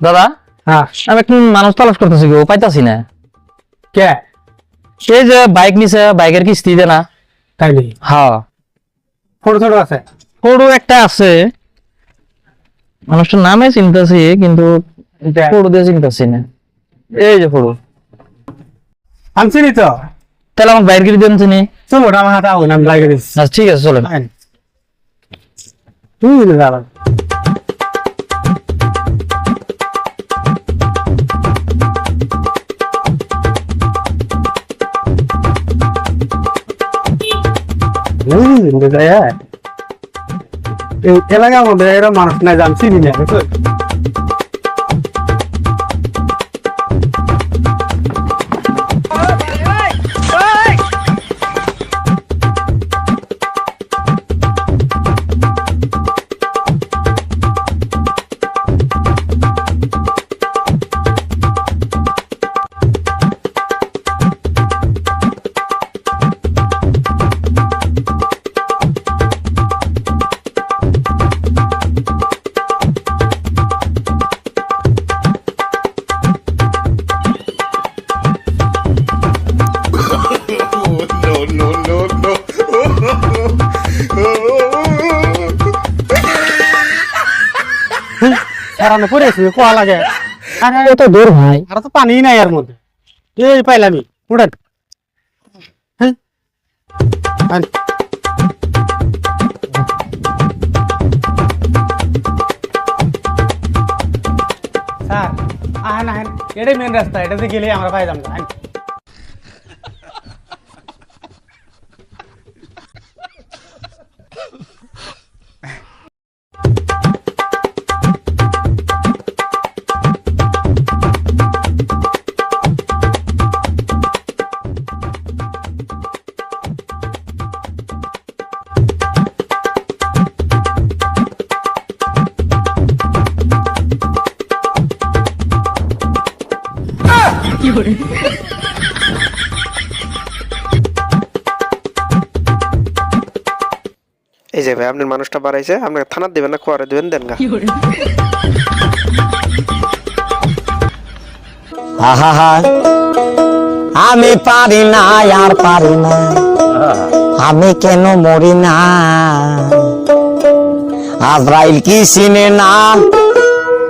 দাদা? হ্যাঁ। আমি একটু মানুষ তালাশ করতেছি গো পাইতাছি না। কে? এই যে বাইক নিছে বাইকের কিস্তি দে না। তাই হ্যাঁ। ফটো ছোট আছে? সরু একটা আছে। মানুষটার নামে চিনতেছি কিন্তু। ফটো দিয়ে চিনতেছি না। এই যে ফটো। আমি চিনি তো? তাহলে আমার বাইর করে দেন চিনি চলো আমার হাতে আগুন আমি লাগিয়ে দিচ্ছি। আচ্ছা ঠিক আছে চলেন। আইন। তুই এই এলাকার মধ্যে এরা মানুষ নাই জানছি না। সারানো পড়েছি কোয়া লাগে? আরে এত দূর ভাই। আর তো পানি নাই এর মধ্যে। এই পাইলামি উড়েন হ্যাঁ? স্যার আহেন আহেন এটাই মেন রাস্তা এটাতে গেলে আমরা পাই যাব আহেন এই যে ভাই আপনার মানুষটা বাড়াইছে আপনাকে থানার দিবেন না কোয়ারে দিবেন দেন গা। আহা। আমি পারি না আর পারি না। আমি কেন মরি না? আজরাইল কি চিনে না?